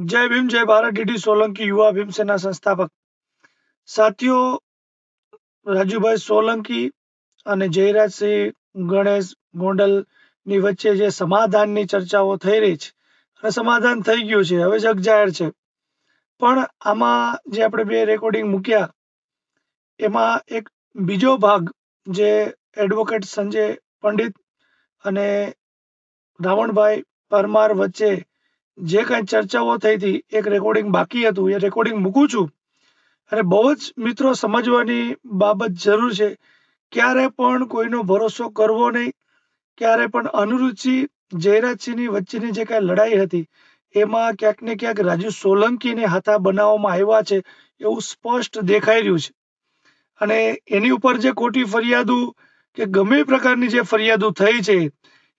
જય ભીમ, જય ભારત ડીડી સોલંકી, યુવા ભીમસેના સંસ્થાપક. સાથીઓ, રાજુભાઈ સોલંકી અને જયરાજસિંહ ગણેશ ગોંડલની વચ્ચે જે સમાધાનની ચર્ચાઓ થઈ રહી છે અને સમાધાન થઈ ગયું છે, હવે જગ જાહેર છે. પણ આમાં જે આપણે બે રેકોર્ડિંગ મૂક્યા, એમાં એક બીજો ભાગ જે એડવોકેટ સંજય પંડિત અને રાવણભાઈ પરમાર વચ્ચે જે કાંઈ ચર્ચાઓ થઈ હતી એક રેકોર્ડિંગ બાકી હતું, એ રેકોર્ડિંગ મૂકું છું. અને બહુ જ મિત્રો સમજવાની બાબત જરૂર છે. ક્યારે પણ કોઈનો ભરોસો કરવો નહીં, ક્યારે પણ અનુરુચિ જયરાજસિંહની વચ્ચેની જે કાંઈ લડાઈ હતી, એમાં ક્યાંક ને ક્યાંક રાજુ સોલંકીને હાથા બનાવવામાં આવ્યા છે, એવું સ્પષ્ટ દેખાઈ રહ્યું છે. અને એની ઉપર જે ખોટી ફરિયાદો કે ગમે પ્રકારની જે ફરિયાદો થઈ છે,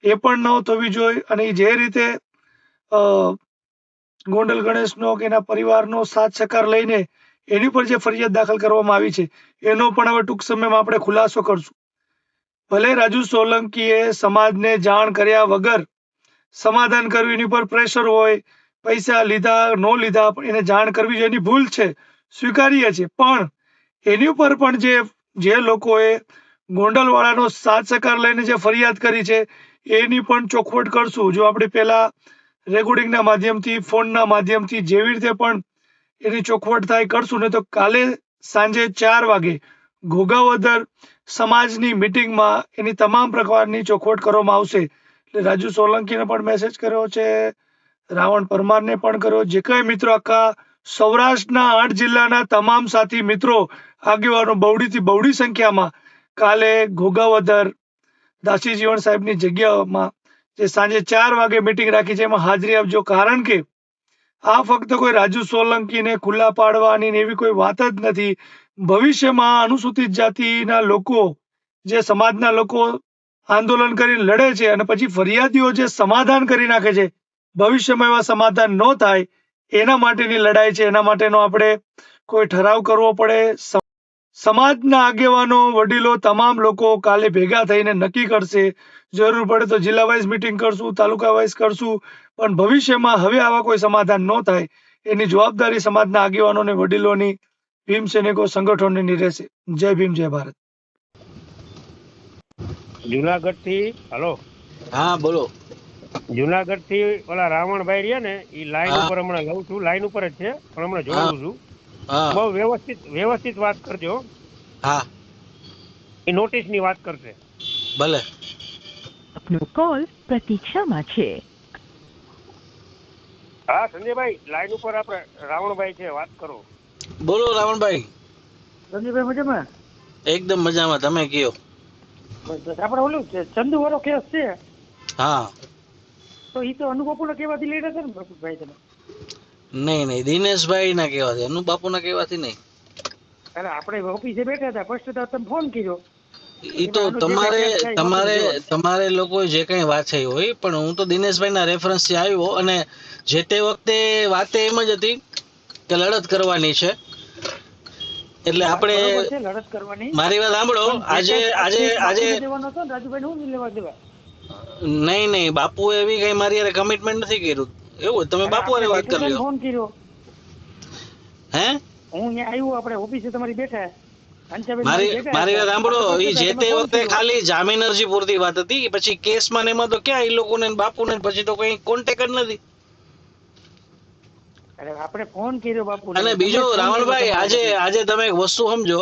એ પણ ન થવી જોઈએ. અને જે રીતે ગોંડલ ગણેશનો કે એના પરિવારનો સાથ સહકાર લઈને એની પર જે ફરિયાદ દાખલ કરવામાં આવી છે, એનો પણ હવે ટૂંક સમયમાં આપણે ખુલાસો કરશું. ભલે રાજુ સોલંકીએ સમાજને જાણ કર્યા વગર સમાધાન કર્યું, એની પર પ્રેશર હોય, પૈસા લીધા, ન લીધા, પણ એને જાણ કરવી જોઈએ, એની ભૂલ છે, સ્વીકારીએ છીએ. પણ એની ઉપર પણ જે જે લોકોએ ગોંડલવાળાનો સાથ સહકાર લઈને જે ફરિયાદ કરી છે, એની પણ ચોખવટ કરશું. જો આપણે પહેલા રેકોર્ડિંગના માધ્યમથી, ફોનના માધ્યમથી જેવી રીતે પણ એની ચોખવટ થાય કરશું ને તો કાલે સાંજે ચાર વાગે ઘોઘાવદર સમાજની મિટિંગમાં એની તમામ પ્રકારની ચોખવટ કરવામાં આવશે. એટલે રાજુ સોલંકીને પણ મેસેજ કર્યો છે, રાવણ પરમારને પણ કર્યો. જે કાંઈ મિત્રો આખા સૌરાષ્ટ્રના આઠ જિલ્લાના તમામ સાથી મિત્રો આગેવાનો બહુડીથી બહુડી સંખ્યામાં કાલે ઘોઘાવદર દાસી જીવણ સાહેબની જગ્યામાં જે સાંજે ચાર વાગે મિટિંગ રાખી છે. એમાં હાજરી આપજો. કારણ કે આ ફક્ત કોઈ રાજુ સોલંકીને ખુલ્લા પાડવાની એવી કોઈ વાત જ નથી. ભવિષ્યમાં અનુસૂચિત જાતિના લોકો, જે સમાજના લોકો આંદોલન કરીને લડે છે અને પછી ફરિયાદીઓ જે સમાધાન કરી નાખે છે, ભવિષ્યમાં એવા સમાધાન ન થાય, એના માટેની લડાઈ છે. એના માટેનો આપણે કોઈ ઠરાવ કરવો પડે. સમાજના આગેવાનો વડીલો તમામ લોકો કાલે ભેગા થઈને નક્કી કરશે. જરૂર પડે તો જિલ્લા વાઇઝ મિટિંગ કરશું તાલુકા વાઇઝ કરશું પણ ભવિષ્યમાં હવે આવા કોઈ સમાધાન ન થાય એની જવાબદારી સમાજના આગેવાનો અને વડીલોની ભીમ સૈનિકો સંગઠનોની રહેશે. જય ભીમ જય ભારત. જુનાગઢથી હલો. હા બોલો. જુનાગઢથી ઓલા રાવણભાઈ રહ્યા ને એ લાઈન ઉપર હમણાં લઉં છું લાઈન ઉપર જ છે પણ હમણાં જોઉં છું. બહુ વ્યવસ્થિત વ્યવસ્થિત વાત કરજો હા. એ નોટિસની વાત કરશે. ભલે. આપનો કોલ પ્રતીક્ષામાં છે. હા સંજયભાઈ લાઈન ઉપર આપણે રાવણભાઈ છે વાત કરો. બોલો રાવણભાઈ. સંજયભાઈ મજામાં? એકદમ મજામાં તમે કયો? આપણે ઓલું છે ચંદુ વાળો કેસ છે. હા. તો એ તો અનુપપુના કેવાથી લઈ રહ્યા છે ને પ્રફુલભાઈ તમે? નહીં નહીં દિનેશભાઈ ના કહેવાથી અનુ બાપુ ના કહેવાથી નહીં. અરે આપણે ઓફિસે બેઠા હતા ફર્સ્ટ તો તમે ફોન કર્યો. ઈ તો તમારે તમારે તમારે લોકો જે કઈ વાત થઈ હોય પણ હું તો દિનેશભાઈ ના રેફરન્સથી આવ્યો અને જે તે વખતે વાતે એમ જ હતી કે લડત કરવાની છે. એટલે આપણે લડત કરવાની. મારી વાત સાંભળો આજે આજે આજે રાજુભાઈ હું લેવા દેવા? નહીં નહીં બાપુ એવી કઈ મારી યાર કમિટમેન્ટ નથી કર્યું એવું? તમે બાપુ હારે વાત કરી લ્યો. ફોન કર્યો. હે? હું અહીંયા આવ્યો આપણે ઓફિસે તમારી બેઠા. મારી મારી સાંભળો એ જે તે વખતે ખાલી જામીન અરજી પૂરતી વાત હતી પછી કેસમાં ને એમાં તો ક્યાં એ લોકોને બાપુને પછી તો કઈ કોન્ટેક્ટ જ નથી. અરે આપણે ફોન કર્યો બાપુ અને બીજો રાવણભાઈ આજે આજે તમે એક વસ્તુ સમજો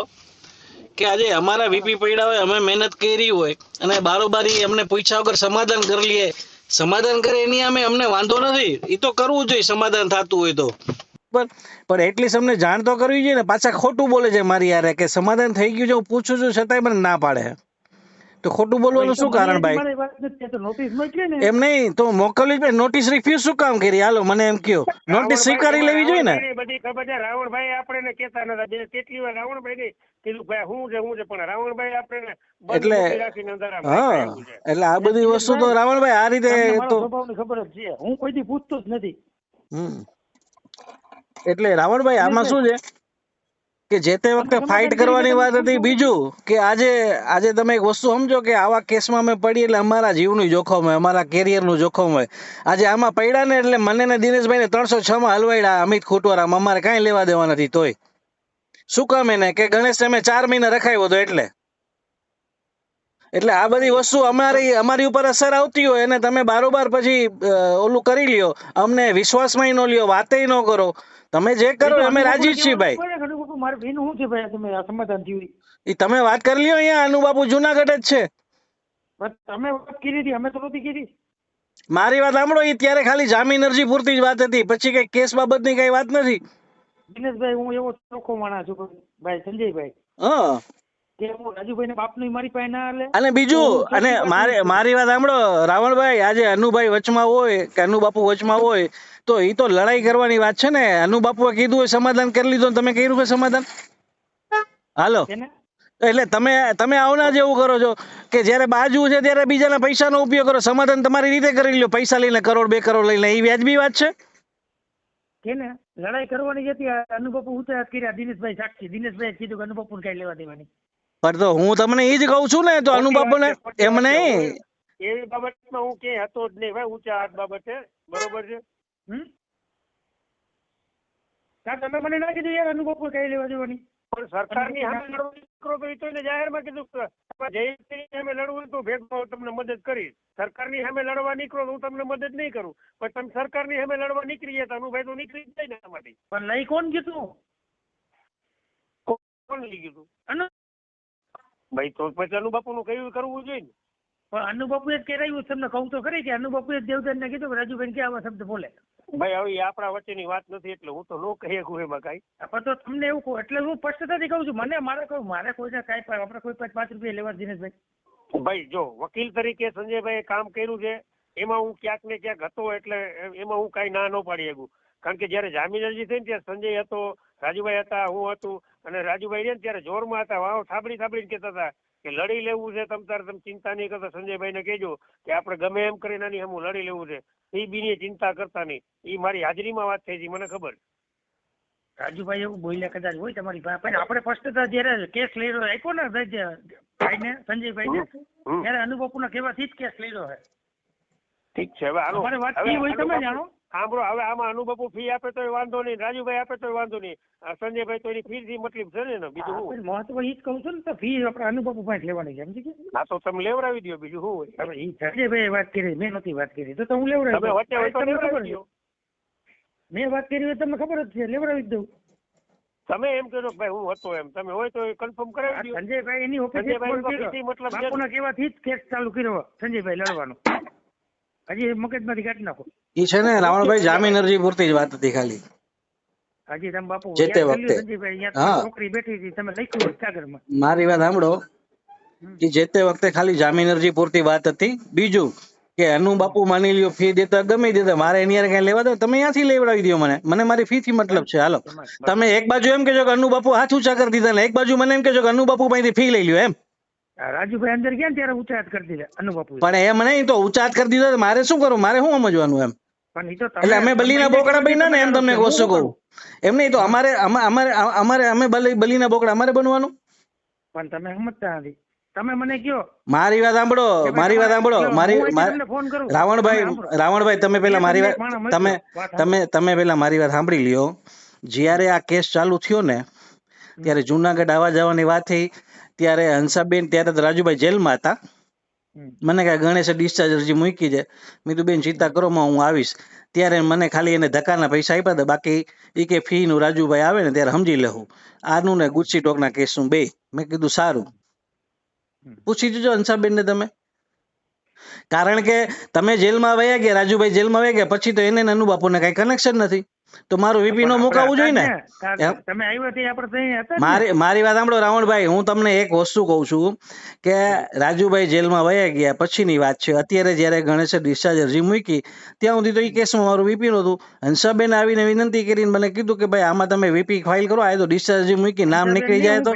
કે આજે અમારા વીપી પડ્યા હોય અમે મહેનત કરી હોય અને બારોબારી અમને પૂછ્યા વગર સમાધાન કરી લઈએ સમાધાન કરે એની અમે અમને વાંધો નથી. એ તો કરવું જોઈએ સમાધાન થતું હોય તો. પણ પણ એટલીસ્ટ અમને જાણ તો કરવી જોઈએ ને. પાછા ખોટું બોલે છે મારી યારે કે સમાધાન થઈ ગયું છે હું પૂછું છું છતાંય મને ના પાડે. તો ખોટું બોલવાનું શું કારણ ભાઈ? એમ નહીં તો મોકલવી નોટિસ રિફ્યુઝ શું કામ કરી? હાલો મને એમ કયો. નોટિસ સ્વીકારી લેવી જોઈએ ને. બધી ખબર છે. રાવણભાઈ આપણે કેતા નતા. કેટલી વાર રાવણભાઈ ને કીધું ભાઈ હું છે હું છે પણ રાવણભાઈ આપણે એટલે- હા એટલે આ બધી વસ્તુ તો રાવણભાઈ આ રીતે તો સ્વભાવની ખબર જ છે. હું કોઈથી પૂછતો જ નથી. હમ. એટલે રાવણભાઈ આમાં શું છે? કે જે તે વખતે ફાઇટ કરવાની વાત હતી બીજું કે આજે આજે તમે એક વસ્તુ સમજો કે આવા કેસમાં અમે પડી એટલે અમારા જીવનું જોખમ હોય અમારા કેરિયરનું જોખમ હોય. આજે આમાં પડ્યા ને એટલે મને ને દિનેશભાઈ ને ત્રણસો છ માં હલવાડ્યા અમિત ખોટવારામાં. અમારે કાંઈ લેવા દેવા નથી તોય. શું કામ એને? કે ગણેશ અમે ચાર મહિના રખાયો હતો એટલે? એટલે આ બધી વસ્તુ અમારી અમારી ઉપર અસર આવતી હોય અને તમે બારોબાર પછી ઓલું કરી લ્યો. અમને વિશ્વાસમાં ન લ્યો વાતે ન કરો. તમે જે કરો અમે રાજી છીએ ભાઈ. મારે બેન શું છે ભાઈ? તમે સમાધાન થયું ઈ? ઈ તમે વાત કરી લ્યો અહીંયા અનુબાપુ જુનાગઢ જ છે. તમે વાત કરી હતી અમે તો નહોતી કરી. મારી વાત સાંભળો ઈ ત્યારે ખાલી જામીન અરજી પૂરતી જ વાત હતી. પછી કઈ કેસ બાબતની કઈ વાત નથી. દિનેશભાઈ હું એવો ચોખ્ખો માણસ છું ભાઈ સંજયભાઈ. હા. કે હું રાજુભાઈ બાપનું મારી પાસે ના હાલે? અને બીજું અને મારે મારી વાત સાંભળો રાવણભાઈ આજે અનુભાઈ વચમાં હોય કે અનુબાપુ વચમાં હોય તો ઈ તો લડાઈ કરવાની વાત છે ને. અનુબાપુએ કીધું હોય સમાધાન કરી લીધું તમે કર્યું કે સમાધાન? હાલો. એટલે તમે તમે આવના જેવું કરો છો કે જ્યારે બાજુ છે ત્યારે બીજાના પૈસાનો ઉપયોગ કરો. સમાધાન તમારી રીતે કરી લો પૈસા લઈને કરોડ બે કરોડ લઈને. એ વ્યાજબી વાત છે? ને લડાઈ કરવાની જ હતી. અનુભવ અનુપપુ ઊંચા હાથ કર્યા. દિનેશભાઈ સાક્ષી. દિનેશભાઈ કીધું કે અનુપપુ કઈ લેવા દેવાની. પણ તો હું તમને એ જ કહું છું ને તો અનુબાપુને એમ નહીં. એવી બાબતમાં હું ક્યાંય હતો જ નહીં ભાઈ. ઊંચા હાથ બાબતે બરોબર છે? હમ? તમે મને ના કીધું યાર અનુપપુ કઈ લેવા દેવાની. પણ સરકારની સામે લડવું નીકળો તો એ તો એને જાહેરમાં કીધું જયંતિની સામે લડવું તો ભેગો તમને મદદ કરીશ. સરકારની સામે લડવા નીકળો તો હું તમને મદદ નહીં કરું. પણ તમે સરકારની સામે લડવા નીકળી ગયા તો અનુભાઈ તો નીકળી જ જાય ને એમાંથી પણ નહીં કોણ કીધું કોણ લઈ કીધું ભાઈ તો પછી અનુબાપુ નું કયું કરવું જોઈએ ને? પણ અનુપપુએ જ કહેવાયું તમને કહું તો ખરી કે અનુપપુએ જ ને કીધું રાજુભાઈ કે આવા શબ્દ બોલે. ભાઈ હવે આપણા વચ્ચેની વાત નથી એટલે હું તો ન કહી શકું એમાં કઈ. પણ તો તમને એવું કહું એટલે હું સ્પષ્ટતાથી કહું છું મને મારે કહું મારે કોઈને કાંઈ પણ આપણે કોઈ પાંચ પાંચ રૂપિયા લેવા દિનેશભાઈ. ભાઈ જો વકીલ તરીકે સંજયભાઈ કામ કર્યું છે એમાં હું ક્યાંક ને ક્યાંક હતો એટલે એમાં હું કાંઈ ના ન પાડી શકું. કારણ કે જયારે જામીન અરજી થઈ ત્યારે સંજય હતો રાજુભાઈ હતા હું હતું અને રાજુભાઈ રહ્યા ને ત્યારે જોરમાં હતા વાવ થાબડી થાબડીને કહેતા હતા કે લડી લેવું છે તમ તારે તમે ચિંતા નહીં કરતા સંજયભાઈ ને કહેજો કે આપણે ગમે એમ કરીને આની હું લડી લેવું છે. એ બીની ચિંતા કરતા નહીં. એ મારી હાજરીમાં વાત થઈ હતી મને ખબર. રાજુભાઈ એવું બોલ્યા કદાચ હોય તમારી પાસે. પણ આપણે તો જ્યારે કેસ લઈ રહ્યો આપ્યો ને ભાઈને સંજયભાઈ ને ત્યારે ના કહેવાથી જ કેસ લઈ રહ્યો છે ઠીક છે હવે હાલો. વાત હવે હોય તમે જાણો? સાંભળો હવે આમાં અનુભવ ફી આપે તો વાંધો નહીં રાજુભાઈ આપે તો વાંધો નહીં. સંજયભાઈ તો એની ફી થી મતલબ છે ને બીજું હું મહત્વ એ જ કહું છું ને તો ફી આપણે અનુભવ પાસે લેવાની છે સમજી ગયા? હા તો તમે લેવડાવી દો બીજું હું હવે એ સંજયભાઈ વાત કરી મેં નથી વાત કરી તો હું લેવડાવી તમે વચ્ચે મેં વાત કરી હોય તમને ખબર જ છે લેવડાવી જ દઉં. તમે એમ કહો ભાઈ હું હતો એમ તમે હોય તો કન્ફર્મ કરાવી દો સંજયભાઈ એની ઓફિસે મતલબ છે બાપુના કેવાથી જ કેસ ચાલુ કર્યો સંજયભાઈ લડવાનો. હજી મગજમાંથી કાઢી નાખો. એ છે ને રાવણભાઈ જામીન અરજી પૂરતી જ વાત હતી ખાલી. હજી તમે બાપુ જે તે વખતે. છોકરી બેઠી હતી તમે લખ્યું હોય મારી વાત સાંભળો કે જે તે વખતે ખાલી જામીન અરજી પૂરતી વાત હતી. બીજું કે એનું બાપુ માની લ્યો ફી દેતા ગમે દેતા મારે એની યાર કઈ લેવા દો તમે ત્યાંથી લેવડાવી દો મને. મને મારી ફી થી મતલબ છે હાલો. તમે એક બાજુ એમ કેજો કે અનુ બાપુ હાથ ઊંચા કરી દીધા ને એક બાજુ મને એમ કેજો કે અનુ બાપુ પાસેથી ફી લઈ લ્યો એમ. રાજુભાઈ અંદર ગયા ત્યારે ઉચાત કરી દીધા અનુબાપુ પણ એમ નહીં તો ઉચાત કરી દીધો મારે શું કરવું મારે શું સમજવાનું એમ? એટલે અમે બલીના બોકડા બન્યા ને એમ તમને વસ્તુ કહું એમ નહીં તો અમારે અમારે અમારે અમે બલી બલીના બોકડા અમારે બનવાનું? પણ તમે સમજતા નથી. તમે મને કયો મારી વાત સાંભળો મારી વાત સાંભળો. મારી રાવણભાઈ રાવણભાઈ તમે પેલા મારી વાત તમે તમે તમે પેલા મારી વાત સાંભળી લ્યો. જ્યારે આ કેસ ચાલુ થયો ને ત્યારે જુનાગઢ આવવા જવાની વાત થઈ. ત્યારે હંસાબેન ત્યારે તો રાજુભાઈ જેલમાં હતા. મને કાંઈ ગણેશે ડિસ્ચાર્જ અરજી મૂકી છે. મેં કીધું બેન ચિંતા કરો માં હું આવીશ. ત્યારે મને ખાલી એને ધક્કાના પૈસા આપ્યા હતા. બાકી એ કે ફી નું રાજુભાઈ આવે ને ત્યારે સમજી લેવું. આનું ને ગુસ્સી ટોકના કેસનું બે. મેં કીધું સારું. પૂછી જોજો હંસાબેન ને તમે. કારણ કે તમે જેલમાં વયા ગયા રાજુભાઈ જેલમાં વયા ગયા પછી તો એને અનુબાપુને કઈ કનેક્શન નથી. તો મારું વીપી નો પણ મુકાવવું જોઈએ ને. તમે આપણે ત્યાં હતા મારી મારી વાત સાંભળો રાવણભાઈ હું તમને એક વસ્તુ કહું છું કે રાજુભાઈ જેલમાં વયા ગયા પછીની વાત છે. અત્યારે જ્યારે ગણેશે ડિસ્ચાર્જ અરજી મૂકી ત્યાં સુધી તો એ કેસમાં મારું વીપી નહોતું હંસાબેન આવીને વિનંતી કરીને મને કીધું કે ભાઈ આમાં તમે વીપી ફાઇલ કરો આ તો ડિસ્ચાર્જ અરજી મૂકી નામ નીકળી જાય તો.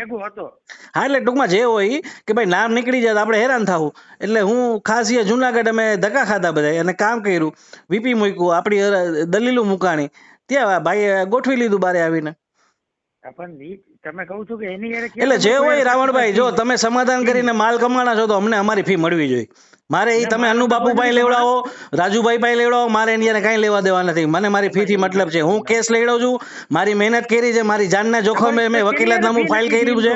હું એટલે ટૂંકમાં જે હોય કે ભાઈ નામ નીકળી જાય તો આપણે હેરાન થવું. એટલે હું ખાસ જુનાગઢ અમે ધક્કા ખાધા બધા અને કામ કર્યું. વીપી મૂક્યું આપણી દલીલું દલીલો મુકાણી. ત્યાં ભાઈ ગોઠવી લીધું બારે આવીને. તમે કહું છું કે એની એટલે જે હોય રાવણભાઈ જો તમે સમાધાન કરીને માલ કમાણા છો તો અમને અમારી ફી મળવી જોઈએ. મારે એ તમે અનુ બાપુભાઈ લેવડાવો રાજુભાઈ ભાઈ લેવડાવો મારે એની કાંઈ લેવા દેવા નથી. મને મારી ફી થી મતલબ છે. હું કેસ લેવડાવું છું મારી મહેનત કરી છે મારી જાનના જોખમે મેં વકીલાતનામું ફાઇલ કર્યું છે?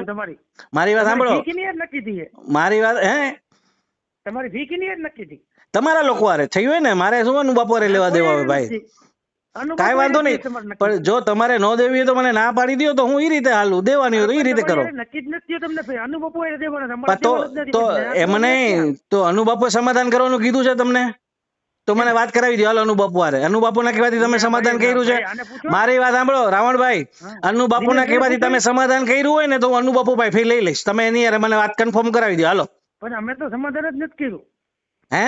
મારી વાત સાંભળો? મારી વાત હે? તમારી ફી કિની નક્કી થઈ? તમારા લોકો હારે થયું હોય ને મારે શું અનુ બાપુ લેવા દેવા હોય ભાઈ? કાંઈ વાંધો નહીં. પણ જો તમારે ન દેવી હોય તો મને ના પાડી દો તો હું એ રીતે હાલું. દેવાની હોય તો એ રીતે કરો. ભાઈ તો તો એમને તો અનુબાપુ સમાધાન કરવાનું કીધું છે તમને? તો મને વાત કરાવી દો હાલ અનુબાપુ આરે અનુબાપુ ના કહેવાથી તમે સમાધાન કર્યું છે. મારી વાત સાંભળો રાવણભાઈ. અનુબાપુ અનુબાપુના દિનેશભાઈ કહેવાથી તમે સમાધાન કર્યું હોય ને તો હું અનુબાપુભાઈ ફી લઈ લઈશ. તમે એની અરે મને વાત કન્ફર્મ કરાવી દો હાલો. પણ અમે તો સમાધાન જ નથી કર્યું. હે?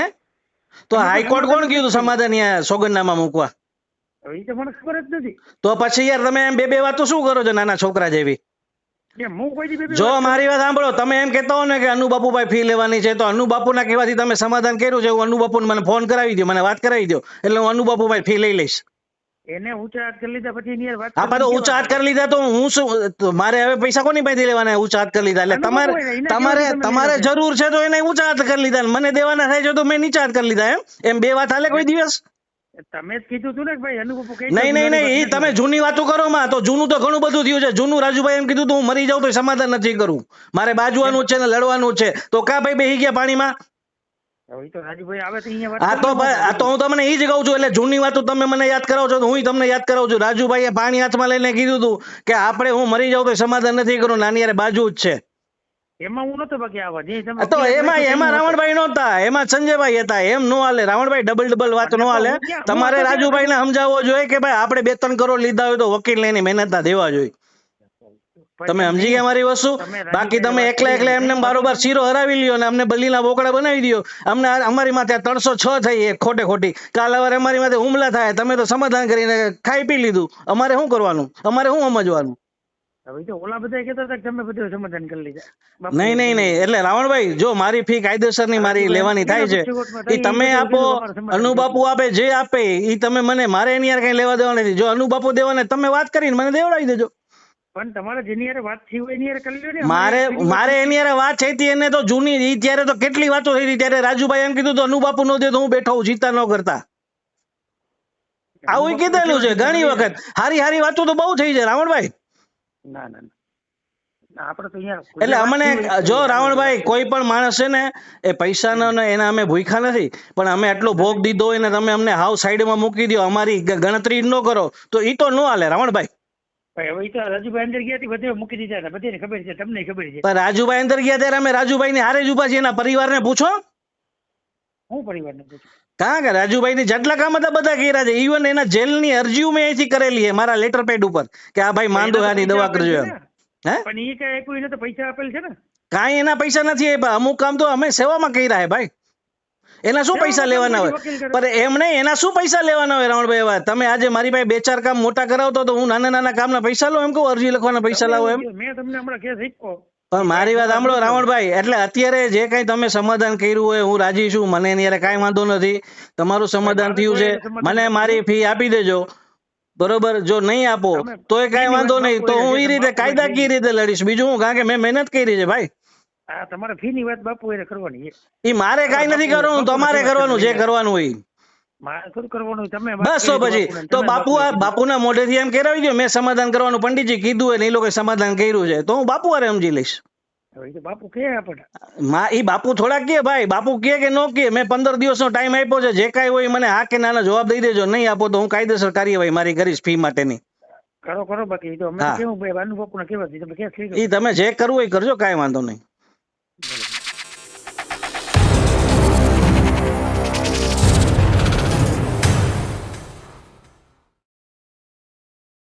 તો હાઈકોર્ટ કોણ કીધું સમાધાન અહીંયા સોગંદનામા મૂકવા? હવે તો મને ખબર જ નથી. તો પછી યાર તમે એમ બે બે વાતો શું કરો છો નાના છોકરા જેવી? જો મારી વાત સાંભળો તમે એમ કહેતા હો ને કે અનુબાપુભાઈ ફી લેવાની છે તો અનુબાપુના કહેવાથી તમે સમાધાન કર્યું છે હું અનુબાપુને મને ફોન કરાવી દો મને વાત કરાવી દો એટલે હું અનુબાપુભાઈ ફી લઈ લઈશ. એને ઊંચા હાથ કરી લીધા પછી એની વાત હા પણ ઊંચા હાથ કરી લીધા તો હું શું મારે હવે પૈસા કોની પાસેથી લેવાના ઊંચા હાથ કરી લીધા? એટલે તમારે તમારે તમારે જરૂર છે તો એને ઊંચા હાથ કરી લીધા મને દેવાના થાય છે તો મેં નીચા હાથ કરી લીધા એમ? એમ બે વાત હાલે કોઈ દિવસ? તમે જ કીધું તું ને કે ભાઈ અનુભવ કઈ નહીં નહીં નહીં એ તમે જૂની વાતો કરો માં. તો જૂનું તો ઘણું બધું થયું છે. જૂનું રાજુભાઈ એમ કીધું તું હું મરી જાઉં તો સમાધાન નથી કરું. મારે બાજવાનું છે ને લડવાનું છે. તો કા ભાઈ બેહી ગયા પાણીમાં? હવે તો આ હું તમને એ જ કહું છું એટલે જૂની વાતો તમે મને યાદ કરાવો છો તો હું તમને યાદ કરાવું છું. રાજુભાઈએ પાણી હાથમાં લઈને કીધું હતું કે આપણે હું મરી જાઉં તો સમાધાન નથી કરું નાની યાર બાજુ જ છે. એમાં હું નતો બાકી આવા જે તમે તો એમાં એમાં રાવણભાઈ નહોતા એમાં સંજયભાઈ હતા એમ નો હાલે રાવણભાઈ ડબલ ડબલ વાત નો હાલે. તમારે રાજુભાઈ ને સમજાવવો જોઈએ કે ભાઈ આપણે બે ત્રણ કરોડ લીધા હોય તો વકીલ લઈને મહેનત ના દેવા જોઈએ. તમે સમજી ગયા મારી વસ્તુ? બાકી તમે એકલા એકલા એમને બારોબાર શીરો હરાવી લ્યો અને અમને બલીના બોકડા બનાવી દો અમને અમારી માથે ત્રણસો છ થઈ એક ખોટે ખોટી. કાલ અમારી માથે હુમલા થાય તમે તો સમાધાન કરીને ખાઈ પી લીધું. અમારે શું કરવાનું? અમારે શું સમજવાનું? નહીં નહીં નહીં. એટલે રાવણભાઈ જો મારી ફી કાયદેસરની મારી લેવાની થાય છે એ તમે આપો અનુબાપુ આપે જે આપે એ તમે મને મારે એની યાર કઈ લેવા દેવા નથી. જો અનુબાપુ દેવાને તમે વાત કરીને મને દેવડાવી દેજો. પણ તમારે જેની યાર વાત થઈ હોય એની યાર કરી લ્યો ને. મારે મારે એની યાર વાત થઈ હતી એને તો જૂની ઈ ત્યારે તો કેટલી વાતો થઈ હતી. ત્યારે રાજુભાઈ એમ કીધું તો અનુબાપુ નો દે તો હું બેઠો હું ચિંતા ન કરતા. આવું કીધેલું છે ઘણી વખત. હારી હારી વાતો તો બહુ થઈ છે રાવણભાઈ. ના ના ના. ના આપણે તો અહીંયા એટલે અમને જો રાવણભાઈ કોઈ પણ માણસ છે ને એ પૈસાનો ને એના અમે ભૂખ્યા નથી પણ અમે આટલો ભોગ દીધો હોય ને તમે અમને હાવ સાઈડમાં મૂકી દો અમારી ગણતરી ન કરો તો એ તો ન હાલે રાવણભાઈ. રાજુભાઈ અંદર ગયા બધે મૂકી દીધા હતા બધાને ખબર છે તમને ખબર છે. પણ રાજુભાઈ અંદર ગયા ત્યારે અમે રાજુભાઈ ની હારે જ ઊભા છીએ એના પરિવારને પૂછો. હું પરિવારને પૂછું? કારણ કે રાજુભાઈ ની જેટલા કામ હતા બધા કર્યા છે. ઇવન એના જેલની અરજીઓ મેં અહીંથી કરેલી છે મારા લેટર પેડ ઉપર કે આ ભાઈ માંદો આની દવા કરજો એમ. હે? પણ એ કઈ એને તો પૈસા આપેલ છે ને? કાંઈ એના પૈસા નથી આપ્યા. અમુક કામ તો અમે સેવામાં કર્યા હે ભાઈ. એના શું પૈસા લેવાના હોય? પણ એમ નહીં એના શું પૈસા લેવાના હોય રાવણભાઈ? એવા તમે આજે મારી પાસે બે ચાર કામ મોટા કરાવતો તો હું નાના નાના કામના પૈસા લો એમ કહું? અરજી લખવાના પૈસા લાવો એમ? મેં તમને હમણાં કેસ આપ્યો પણ મારી વાત સાંભળો રાવણભાઈ એટલે અત્યારે જે કઈ તમે સમાધાન કર્યું હોય હું રાજી છું મને એની કાંઈ વાંધો નથી. તમારું સમાધાન થયું છે. મને મારી ફી આપી દેજો. બરોબર જો નહીં આપો તો એ કાંઈ વાંધો નહીં. તો હું એ રીતે કાયદા કાયદાકીય રીતે લડીશ. બીજું હું કારણ કે મેં મહેનત કરી છે ભાઈ. તમારે ફી ની વાત બાપુ એને કરવાની એ મારે કાંઈ નથી કરવાનું તમારે કરવાનું જે કરવાનું. હોય બસ પછી. તો બાપુ આ બાપુના મોઢેથી એમ કરાવી દો મેં સમાધાન કરવાનું પંડિતજી કીધું ને એ લોકોએ સમાધાન કર્યું છે. તો હું બાપુ વારે સમજી લઈશ. બાપુ કે માં ઈ બાપુ થોડા કે ભાઈ બાપુ કે કે નો કે મેં પંદર દિવસનો ટાઈમ આપ્યો છે જે કાંઈ હોય મને હા કે નાના જવાબ દઈ દેજો નહીં આપો તો હું કાયદેસર કાર્યવાહી મારી કરીશ ફી માટેની. કરો કરો બાકી. તો અમે કેવું ભાઈ બાનુ કેવા દીધું કેસ ઈ તમે જે કરવું એ કરજો કાંઈ વાંધો નહીં.